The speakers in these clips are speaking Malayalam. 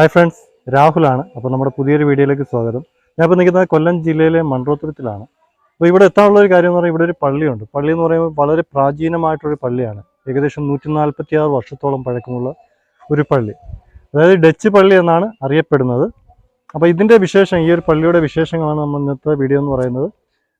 Hi friends രാഹുലാണ്. അപ്പോൾ നമ്മുടെ പുതിയൊരു വീഡിയോയിലേക്ക് സ്വാഗതം. ഞാനിപ്പോൾ നിൽക്കുന്നത് കൊല്ലം ജില്ലയിലെ മൺറോത്തുരത്തിലാണ് അപ്പോൾ ഇവിടെ എത്താനുള്ള ഒരു കാര്യം എന്ന് പറയുമ്പോൾ ഇവിടെ ഒരു പള്ളിയുണ്ട്. പള്ളി എന്ന് പറയുമ്പോൾ വളരെ പ്രാചീനമായിട്ടൊരു പള്ളിയാണ്. ഏകദേശം നൂറ്റി നാൽപ്പത്തി ആറ് വർഷത്തോളം പഴക്കമുള്ള ഒരു പള്ളി. അതായത് ഡച്ച് പള്ളി എന്നാണ് അറിയപ്പെടുന്നത്. അപ്പോൾ ഇതിന്റെ വിശേഷം ഈ ഒരു പള്ളിയുടെ വിശേഷങ്ങളാണ് നമ്മൾ ഇന്നത്തെ വീഡിയോ എന്ന് പറയുന്നത്.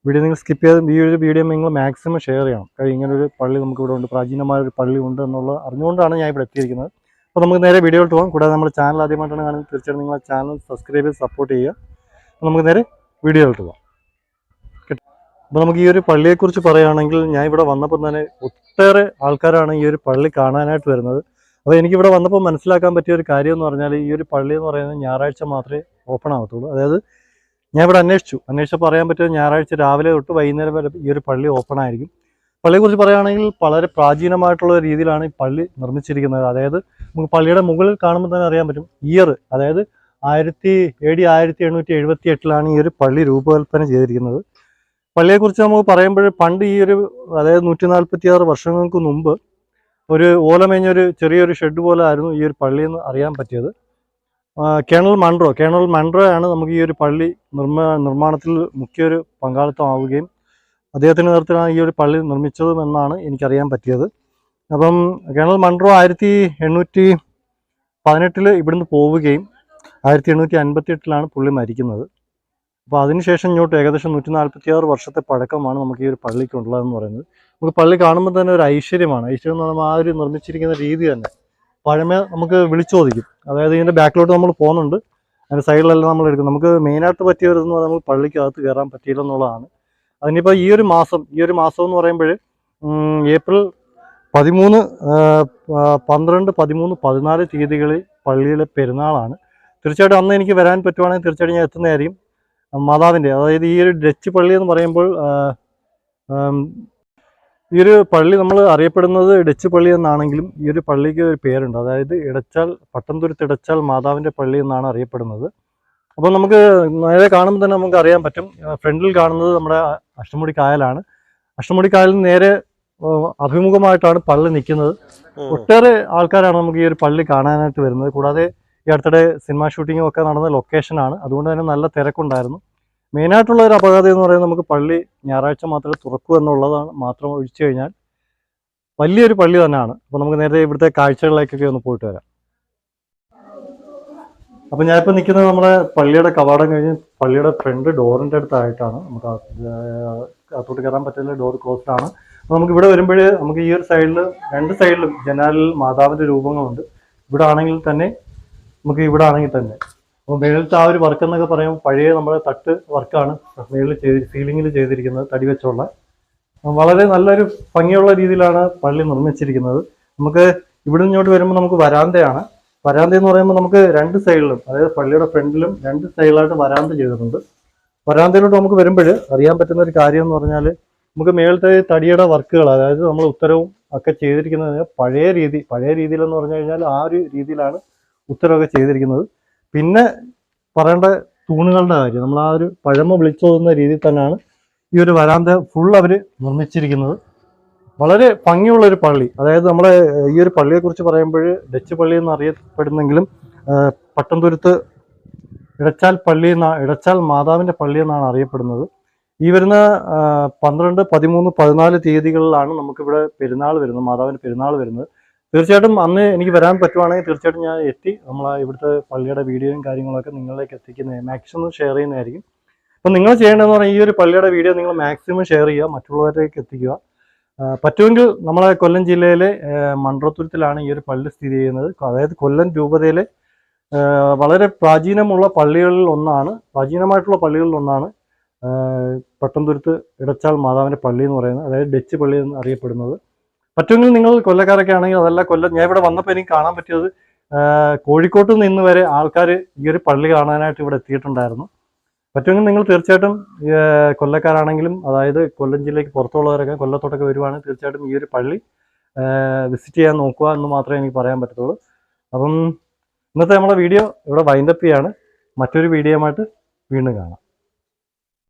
വീഡിയോ നിങ്ങൾ സ്കിപ്പ് ചെയ്ത് ഈ ഒരു വീഡിയോ നിങ്ങൾ മാക്സിമം ഷെയർ ചെയ്യണം. കാര്യം ഇങ്ങനെ ഒരു പള്ളി നമുക്കിവിടെ ഉണ്ട്. പ്രാചീനമായ ഒരു പള്ളി ഉണ്ട് എന്നുള്ള അറിഞ്ഞുകൊണ്ടാണ് ഞാൻ ഇവിടെ എത്തിയിരിക്കുന്നത്. അപ്പോൾ നമുക്ക് നേരെ വീഡിയോയിലോട്ട് പോകാം. കൂടാതെ നമ്മുടെ ചാനൽ ആദ്യമായിട്ടാണ് കാണുന്നത്. തീർച്ചയായിട്ടും നിങ്ങൾ ചാനൽ സബ്സ്ക്രൈബ് ചെയ്ത് സപ്പോർട്ട് ചെയ്യുക. അപ്പോൾ നമുക്ക് നേരെ വീഡിയോയിലോട്ട് പോകാം. അപ്പോൾ നമുക്ക് ഈ ഒരു പള്ളിയെക്കുറിച്ച് പറയുകയാണെങ്കിൽ ഞാൻ ഇവിടെ വന്നപ്പോൾ തന്നെ ഒട്ടേറെ ആൾക്കാരാണ് ഈ ഒരു പള്ളി കാണാനായിട്ട് വരുന്നത്. അപ്പോൾ എനിക്കിവിടെ വന്നപ്പോൾ മനസ്സിലാക്കാൻ പറ്റിയ ഒരു കാര്യം എന്ന് പറഞ്ഞാൽ ഈ ഒരു പള്ളി എന്ന് പറയുന്നത് ഞായറാഴ്ച മാത്രമേ ഓപ്പൺ ആകത്തുള്ളൂ അതായത് ഞാൻ ഇവിടെ അന്വേഷിച്ചു. അന്വേഷിച്ചപ്പോൾ പറയാൻ പറ്റിയത് ഞായറാഴ്ച രാവിലെ തൊട്ട് വൈകുന്നേരം വരെ ഈ ഒരു പള്ളി ഓപ്പൺ ആയിരിക്കും. പള്ളിയെക്കുറിച്ച് പറയുകയാണെങ്കിൽ വളരെ പ്രാചീനമായിട്ടുള്ള രീതിയിലാണ് ഈ പള്ളി നിർമ്മിച്ചിരിക്കുന്നത്. അതായത് നമുക്ക് പള്ളിയുടെ മുകളിൽ കാണുമ്പോൾ തന്നെ അറിയാൻ പറ്റും. ഇയർ അതായത് ആയിരത്തി എ ആയിരത്തി എണ്ണൂറ്റി എഴുപത്തി എട്ടിലാണ് ഈ ഒരു പള്ളി രൂപകൽപ്പന ചെയ്തിരിക്കുന്നത്. പള്ളിയെക്കുറിച്ച് നമുക്ക് പറയുമ്പോൾ പണ്ട് ഈ ഒരു അതായത് നൂറ്റി നാൽപ്പത്തി ആറ് വർഷങ്ങൾക്ക് മുമ്പ് ഒരു ഓലമേഞ്ഞൊരു ചെറിയൊരു ഷെഡ് പോലെ ആയിരുന്നു ഈ ഒരു പള്ളി എന്ന് അറിയാൻ പറ്റിയത്. കേണൽ മൺട്രോ കേണൽ മൺട്രോ ആണ് നമുക്ക് ഈ ഒരു പള്ളി നിർമ്മാ നിർമ്മാണത്തിൽ മുഖ്യൊരു പങ്കാളിത്തമാവുകയും അദ്ദേഹത്തിന്റെ നേതൃത്വത്തിലാണ് ഈ ഒരു പള്ളി നിർമ്മിച്ചതും എന്നാണ് എനിക്കറിയാൻ പറ്റിയത്. അപ്പം കേണൽ മൺട്രോ ആയിരത്തി എണ്ണൂറ്റി പതിനെട്ടിൽ ഇവിടുന്ന് പോവുകയും ആയിരത്തി എണ്ണൂറ്റി അൻപത്തി എട്ടിലാണ് പുള്ളി മരിക്കുന്നത്. അപ്പോൾ അതിനുശേഷം ഇങ്ങോട്ട് ഏകദേശം നൂറ്റി നാൽപ്പത്തി ആറ് വർഷത്തെ പഴക്കമാണ് നമുക്ക് ഈ ഒരു പള്ളിക്ക് ഉള്ളതെന്ന് പറയുന്നത്. നമുക്ക് പള്ളി കാണുമ്പോൾ തന്നെ ഒരു ഐശ്വര്യമാണ്. ഐശ്വര്യം എന്ന് പറയുമ്പോൾ ആ ഒരു നിർമ്മിച്ചിരിക്കുന്ന രീതി തന്നെ. പഴമ നമുക്ക് വിളിച്ചോദിക്കും. അതായത് ഇതിന്റെ ബാക്കിലോട്ട് നമ്മൾ പോകുന്നുണ്ട്. അതിന്റെ സൈഡിലെല്ലാം നമ്മൾ എടുക്കും. നമുക്ക് മെയിനായിട്ട് പറ്റിയ ഒരു ഇതെന്ന് പറഞ്ഞാൽ പള്ളിക്കകത്ത് കയറാൻ പറ്റിയില്ല എന്നുള്ളതാണ്. അതിനിപ്പോൾ ഈ ഒരു മാസം ഈ ഒരു മാസം എന്ന് പറയുമ്പോൾ ഏപ്രിൽ പതിമൂന്ന് പന്ത്രണ്ട് പതിമൂന്ന് പതിനാല് തീയതികളിൽ പള്ളിയിലെ പെരുന്നാളാണ്. തീർച്ചയായിട്ടും അന്ന് എനിക്ക് വരാൻ പറ്റുവാണെങ്കിൽ തീർച്ചയായിട്ടും ഞാൻ എത്തുന്നതായിരിക്കും. മാതാവിന്റെ അതായത് ഈ ഒരു ഡച്ച് പള്ളി എന്ന് പറയുമ്പോൾ ഈ ഒരു പള്ളി നമ്മൾ അറിയപ്പെടുന്നത് ഡച്ച് പള്ളി എന്നാണെങ്കിലും ഈ ഒരു പള്ളിക്ക് ഒരു പേരുണ്ട്. അതായത് ഇടച്ചാൽ പട്ടംതുരുത്ത് ഇടച്ചാൽ മാതാവിന്റെ പള്ളി എന്നാണ് അറിയപ്പെടുന്നത്. അപ്പോൾ നമുക്ക് നേരെ കാണുമ്പോൾ തന്നെ നമുക്ക് അറിയാൻ പറ്റും. ഫ്രണ്ടിൽ കാണുന്നത് നമ്മുടെ അഷ്ടമുടി കായലാണ്. അഷ്ടമുടി കായലിന് നേരെ അഭിമുഖമായിട്ടാണ് പള്ളി നിൽക്കുന്നത്. ഒട്ടേറെ ആൾക്കാരാണ് നമുക്ക് ഈ ഒരു പള്ളി കാണാനായിട്ട് വരുന്നത്. കൂടാതെ ഈ അടുത്തിടെ സിനിമ ഷൂട്ടിങ്ങും ഒക്കെ നടന്ന ലൊക്കേഷനാണ് അതുകൊണ്ട് തന്നെ നല്ല തിരക്കുണ്ടായിരുന്നു. മെയിനായിട്ടുള്ള ഒരു അപകടം എന്ന് പറയുന്നത് നമുക്ക് പള്ളി ഞായറാഴ്ച മാത്രമേ തുറക്കൂ എന്നുള്ളതാണ്. മാത്രം ഒഴിച്ചു കഴിഞ്ഞാൽ വലിയൊരു പള്ളി തന്നെയാണ്. അപ്പോൾ നമുക്ക് നേരത്തെ ഇവിടുത്തെ കാഴ്ചകളിലേക്കൊക്കെ ഒന്ന് പോയിട്ട് വരാം. അപ്പോൾ ഞാനിപ്പോൾ നിൽക്കുന്നത് നമ്മുടെ പള്ളിയുടെ കവാടം കഴിഞ്ഞ് പള്ളിയുടെ ഫ്രണ്ട് ഡോറിന്റെ അടുത്തായിട്ടാണ്. നമുക്ക് അകത്തോട്ട് കയറാൻ പറ്റില്ല ഡോർ ക്ലോസ്ഡ് ആണ്. നമുക്ക് ഇവിടെ വരുമ്പോൾ നമുക്ക് ഈ ഒരു സൈഡിൽ രണ്ട് സൈഡിലും ജനാലിൽ മാതാവിന്റെ രൂപങ്ങളുണ്ട്. ഇവിടെ ആണെങ്കിൽ തന്നെ നമുക്ക് ഇവിടെ ആണെങ്കിൽ തന്നെ. അപ്പോൾ മേളിലത്തെ ആ ഒരു വർക്ക് എന്നൊക്കെ പറയുമ്പോൾ പഴയ നമ്മുടെ തട്ട് വർക്കാണ് മേളിൽ ചെയ്ത് സീലിങ്ങിൽ ചെയ്തിരിക്കുന്നത് തടി വെച്ചുള്ള. വളരെ നല്ലൊരു ഭംഗിയുള്ള രീതിയിലാണ് പള്ളി നിർമ്മിച്ചിരിക്കുന്നത്. നമുക്ക് ഇവിടെ ഇങ്ങോട്ട് വരുമ്പോൾ നമുക്ക് വരാന്തയാണ്. വരാന്ത എന്ന് പറയുമ്പോൾ നമുക്ക് രണ്ട് സൈഡിലും അതായത് പള്ളിയുടെ ഫ്രണ്ടിലും രണ്ട് സൈഡിലായിട്ട് വരാന്ത ചെയ്തിട്ടുണ്ട്. വരാന്തയിലോട്ട് നമുക്ക് വരുമ്പോൾ അറിയാൻ പറ്റുന്ന ഒരു കാര്യം എന്ന് പറഞ്ഞാൽ നമുക്ക് മേളത്തെ തടിയുടെ വർക്കുകൾ അതായത് നമ്മൾ ഉത്തരവും ഒക്കെ ചെയ്തിരിക്കുന്നത് പഴയ രീതി പഴയ രീതിയിലെന്ന് പറഞ്ഞു കഴിഞ്ഞാൽ ആ ഒരു രീതിയിലാണ് ഉത്തരവൊക്കെ ചെയ്തിരിക്കുന്നത്. പിന്നെ പറയേണ്ട തൂണുകളുടെ കാര്യം നമ്മൾ ആ ഒരു പഴമ വിളിച്ചോതുന്ന രീതിയിൽ തന്നെയാണ് ഈ ഒരു വരാന്ത ഫുൾ അവർ നിർമ്മിച്ചിരിക്കുന്നത്. വളരെ ഭംഗിയുള്ളൊരു പള്ളി അതായത് നമ്മുടെ ഈ ഒരു പള്ളിയെക്കുറിച്ച് പറയുമ്പോൾ ഡച്ച് പള്ളി എന്ന് അറിയപ്പെടുന്നെങ്കിലും പട്ടംതുരുത്ത് ഇടച്ചാൽ പള്ളി എന്ന ഇടച്ചാൽ മാതാവിന്റെ പള്ളി എന്നാണ് അറിയപ്പെടുന്നത്. ഈ വരുന്ന പന്ത്രണ്ട് പതിമൂന്ന് പതിനാല് തീയതികളിലാണ് നമുക്കിവിടെ പെരുന്നാൾ വരുന്നത് മാതാവിന്റെ പെരുന്നാൾ വരുന്നത്. തീർച്ചയായിട്ടും അന്ന് എനിക്ക് വരാൻ പറ്റുവാണെങ്കിൽ തീർച്ചയായിട്ടും ഞാൻ എത്തി. നമ്മൾ ഇവിടുത്തെ പള്ളിയുടെ വീഡിയോയും കാര്യങ്ങളൊക്കെ നിങ്ങളിലേക്ക് എത്തിക്കുന്നത് മാക്സിമം ഷെയർ ചെയ്യുന്നതായിരിക്കും. അപ്പം നിങ്ങൾ ചെയ്യേണ്ടതെന്ന് പറഞ്ഞാൽ ഈ ഒരു പള്ളിയുടെ വീഡിയോ നിങ്ങൾ മാക്സിമം ഷെയർ ചെയ്യുക മറ്റുള്ളവരിലേക്ക് എത്തിക്കുക. പറ്റുമെങ്കിൽ നമ്മളെ കൊല്ലം ജില്ലയിലെ ആ, ഈ ഒരു പള്ളി സ്ഥിതി ചെയ്യുന്നത്. അതായത് കൊല്ലം രൂപതയിലെ വളരെ പ്രാചീനമുള്ള പള്ളികളിൽ ഒന്നാണ്. പ്രാചീനമായിട്ടുള്ള പള്ളികളിൽ ഒന്നാണ്. പട്ടംതുരുത്ത് ഇടച്ചാൽ മാതാവിന്റെ പള്ളി എന്ന് പറയുന്നത് അതായത് ഡച്ച് പള്ളി എന്ന് അറിയപ്പെടുന്നത്. പറ്റുമെങ്കിൽ നിങ്ങൾ കൊല്ലക്കാരൊക്കെ ആണെങ്കിൽ അതല്ല കൊല്ലം ഞാൻ ഇവിടെ വന്നപ്പോൾ എനിക്ക് കാണാൻ പറ്റിയത് കോഴിക്കോട്ട് നിന്ന് വരെ ആൾക്കാർ ഈ ഒരു പള്ളി കാണാനായിട്ട് ഇവിടെ എത്തിയിട്ടുണ്ടായിരുന്നു. പറ്റുമെങ്കിൽ നിങ്ങൾ തീർച്ചയായിട്ടും കൊല്ലക്കാരാണെങ്കിലും അതായത് കൊല്ലം ജില്ലയ്ക്ക് പുറത്തുള്ളവരൊക്കെ കൊല്ലത്തോട്ടൊക്കെ വരുവാണെങ്കിൽ തീർച്ചയായിട്ടും ഈ ഒരു പള്ളി വിസിറ്റ് ചെയ്യാൻ നോക്കുക എന്ന് മാത്രമേ എനിക്ക് പറയാൻ പറ്റത്തുള്ളൂ. അപ്പം ഇന്നത്തെ നമ്മുടെ വീഡിയോ ഇവിടെ വൈൻഡപ്പ് ചെയ്യാണ്. മറ്റൊരു വീഡിയോയുമായിട്ട് വീണ്ടും കാണാം.